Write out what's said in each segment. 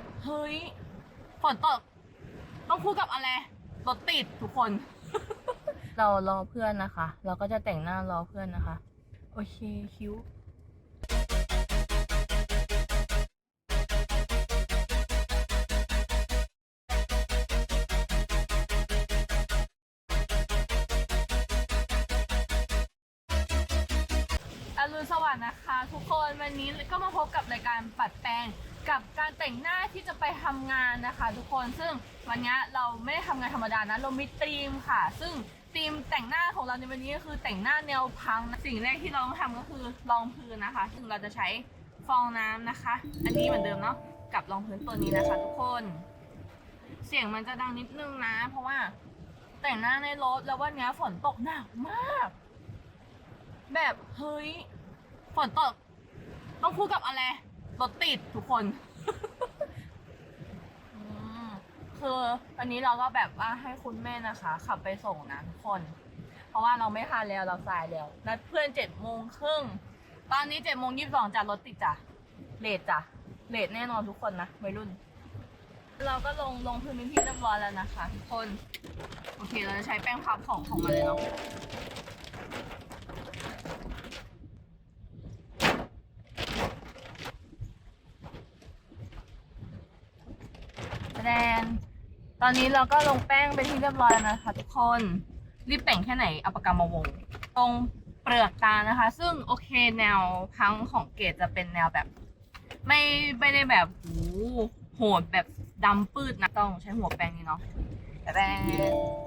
แบบเฮ้ยฝนตกต้องคู่กับอะไรรถติดทุกคน เรารอเพื่อนนะคะ เราก็จะแต่งหน้ารอเพื่อนนะคะ โอเคคิ้วอรุณสวัสดิ์นะคะ ทุกคนวันนี้ก็มาพบกับรายการปัดแปลง กับการแต่งหน้าที่จะไปทำงานนะคะ ทุกคนซึ่งวันนี้เราไม่ได้ทำงานธรรมดานะเรามีธีมค่ะ ซึ่งธีมแต่งหน้าของเราในวันนี้ก็คือแต่งหน้าแนวพังสิ่งแรกที่เราต้องทำก็คือรองพื้นนะคะ ซึ่งเราจะใช้ฟองน้ำนะคะ อันนี้เหมือนเดิมเนาะกับรองพื้นตัวนี้นะคะ ทุกคน เสียงมันจะดังนิดนึงนะ เพราะว่าแต่งหน้าในรถแล้ววันนี้ฝนตกหนักมาก แบบเฮ้ยฝนตกต้องคู่กับอะไร รถติดทุกคน อืมคือวันนี้เราก็แบบว่าให้คุณแม่นะคะ ขับไปส่งนะทุกคน เพราะว่าเราไม่ทันแล้วเราสายแล้วนัดเพื่อนเจ็ดโมงครึ่งตอนนี้เจ็ดโมงยี่สิบสองจ้ะรถติดจ้ะเลทจ้ะเลทแน่นอนทุกคนนะวัยรุ่น เราก็ลงลงพื้นที่เรียบร้อยแล้วนะคะ ทุกคน โอเคเราจะใช้แป้งพับของของมันเลยเนาะ ดนตอนนี้เราก็ลงแป้งไปที่เรียบร้อยแล้วนะคะทุกคนรีบแต่งแค่ไหนเอาปากกามาวง ตรงเปลือกตานะคะ ซึ่งโอเคแนวพังของเกดจะเป็นแนวแบบ ไม่ไม่ได้แบบหูโหดแบบดำปืดนะต้องใช้หัวแปรงนี้เนาะแต่แป้ง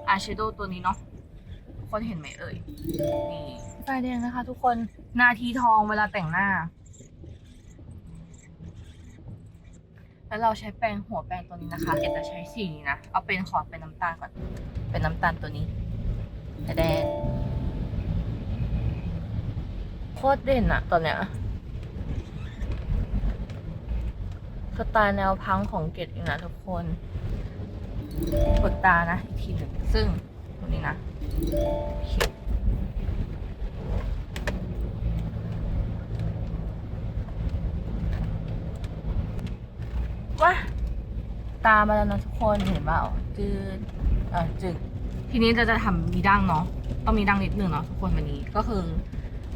อายแชโดว์ตัวนี้เนาะทุกคนเห็นไหมเอ่ยนี่ไฟแดงนะคะ ทุกคนนาทีทองเวลาแต่งหน้า แล้วเราใช้แปรงหัวแปรงตัวนี้นะคะเกดจะใช้สีนี้นะ เอาเป็นขอเป็นน้ำตาลก่อน เป็นน้ำตาลตัวนี้แต่แดงโคตรเด่นอะตอนเนี้ยสไตล์แนวพังของเกดอีกนะทุกคนปดตานะ อีกทีหนึ่งซึ่งตัวนี้นะโอเคว้า ตามาแล้วนะทุกคนเห็นเปล่าจืดเออจืดทีนี้จะจะทำมีดั้งเนาะต้องมีดั้งนิดนึงเนาะทุกคนวันนี้ก็คือ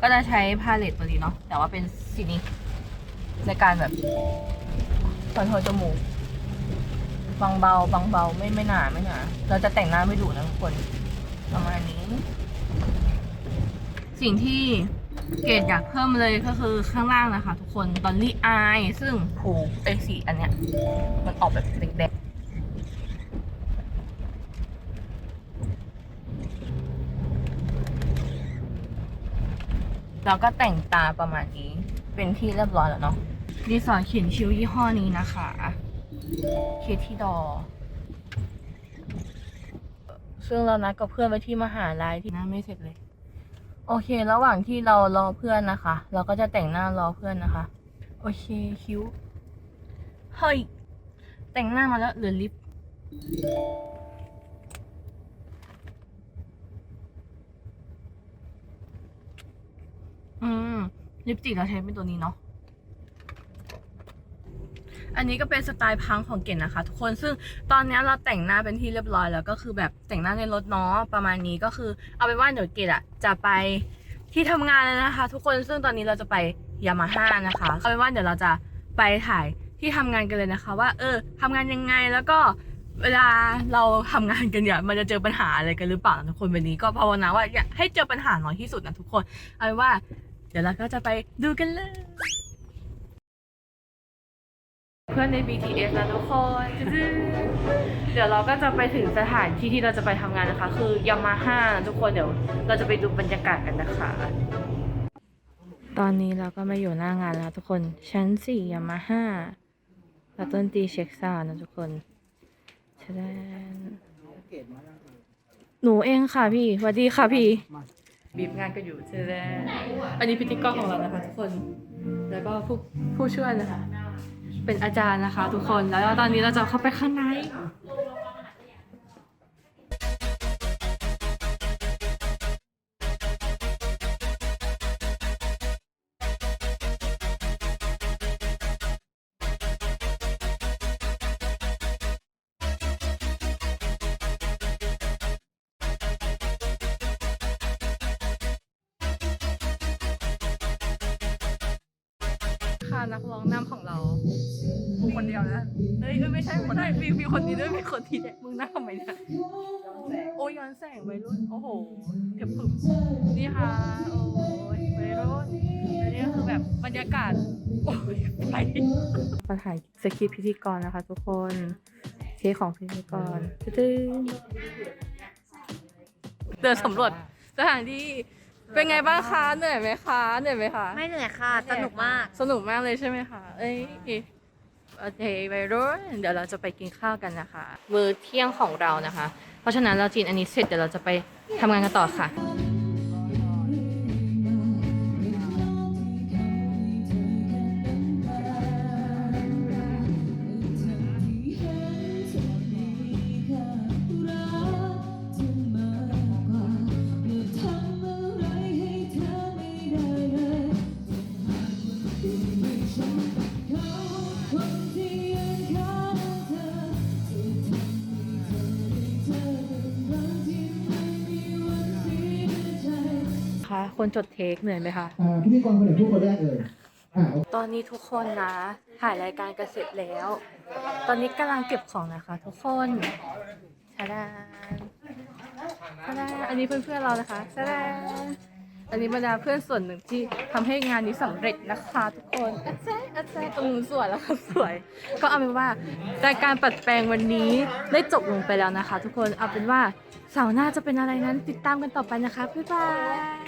ก็จะใช้พาเลตตัวนี้เนาะแต่ว่าเป็นสีนี้ในการแบบคอนโทรลจมูกบางเบาบางเบาไม่ไม่หนาไม่หนาเราจะแต่งหน้าไม่ดุนะทุกคนประมาณนี้ สิ่งที่ เกรดอยากเพิ่มเลยก็คือข้างล่างนะคะทุกคนตอนลี่อายซึ่งโหไอสีอันเนี้ย มันออกแบบแดงๆเราก็แต่งตาประมาณนี้ เป็นที่เรียบร้อยแล้วเนาะดีสอนเขียนคิ้วยี่ห้อนี้นะคะเคที่ดอ ซึ่งเรานัดกับเพื่อนไว้ที่มหาลัยที่นั่นไม่เสร็จเลย โอเค ระหว่างที่เรารอเพื่อนนะคะ เราก็จะแต่งหน้ารอเพื่อนนะคะ โอเคคิ้ว เฮ้ย แต่งหน้ามาแล้วเหลือลิป อืม ลิปสติกเราใช้เป็นตัวนี้เนาะ อันนี้ก็เป็นสไตล์พังของเก่งนะคะ ทุกคนซึ่งตอนนี้เราแต่งหน้าเป็นที่เรียบร้อยแล้วก็คือแบบแต่งหน้าในรถเนาะประมาณนี้ก็คือเอาเป็นว่าเดี๋ยวเกดอะจะไปที่ทำงานแล้วนะคะ ทุกคนซึ่งตอนนี้เราจะไปยามาฮ่านะคะเอาเป็นว่าเดี๋ยวเราจะไปถ่ายที่ทำงานกันเลยนะคะ ว่า เออทำงานยังไงแล้วก็เวลาเราทำงานกันเนี่ยมันจะเจอปัญหาอะไรกันหรือเปล่าทุกคนวันนี้ก็ภาวนาว่าอยากให้เจอปัญหาน้อยที่สุดนะทุกคนเอาเป็นว่า เดี๋ยวเราก็จะไปดูกันเลย เพื่อนใน BTS นะทุกคนจื้อเดี๋ยวเราก็จะไปถึงสถานที่ที่เราจะไปทำงานนะคะ คือยามาฮ่าทุกคนเดี๋ยวเราจะไปดูบรรยากาศกันนะคะ ตอนนี้เราก็มาอยู่หน้างานแล้วทุกคน ชั้นสี่ยามาฮ่าแล้วต้นตรีเช็คซาวน์นะทุกคนชะแดนหนูเองค่ะพี่สวัสดีค่ะพี่ บีบงานกันอยู่ใช่ไหมอันนี้พิธีกรของเรานะคะทุกคน แล้วก็ผู้ผู้ช่วยนะคะ เป็นอาจารย์นะคะ ทุกคน แล้วตอนนี้เราจะเข้าไปข้างใน ค่ะนักร้องนำของเรากูคนเดียวนะ เฮ้ยเอ้ยไม่ใช่ไม่ใช่มีมีคนนี้ด้วยมีคนนี้ด้วยมึงนั่งทำไมเนี่ยโอ้ยย้อนแสงวัยรุ่นโอ้โหเก็บผึ่งนี่ค่ะโอ้ยวัยรุ่นอันนี้ก็คือแบบบรรยากาศโอ้ยไปมาถ่ายสคริปต์พิธีกรนะคะ ทุกคนเทคของพิธีกรตึ้งเดินสำรวจสถานที่ เป็นไงบ้างคะ เหนื่อยไหมคะ เหนื่อยไหมคะ ไม่เหนื่อยค่ะ สนุกมาก สนุกมากเลยใช่ไหมคะ เอ้ยโอเคไปรุ่นเดี๋ยวเราจะไปกินข้าวกันนะคะ มื้อเที่ยงของเรานะคะ เพราะฉะนั้นเรากินอันนี้เสร็จเดี๋ยวเราจะไปทำงานกันต่อค่ะ ค่ะคนจดเทคเหนื่อยไหมคะอ่าพิธีกรคนไหนพูดคนแรกเอ่ยอ่าตอนนี้ทุกคนนะถ่ายรายการกันเสร็จแล้ว ตอนนี้กำลังเก็บของนะคะ ทุกคนชาดานชาดานอันนี้เพื่อนๆเรานะคะชาดานอันนี้บรรดาเพื่อนส่วนหนึ่งที่ทำให้งานนี้สำเร็จนะคะทุกคนอาแจ๊ะอาแจ๊ะตรงนู้นสวยแล้วก็สวย ก็เอาเป็นว่ารายการปัดแปลงวันนี้ได้จบลงไปแล้วนะคะ ทุกคนเอาเป็นว่าเสาร์หน้าจะเป็นอะไรนั้นติดตามกันต่อไปนะคะบ๊ายบาย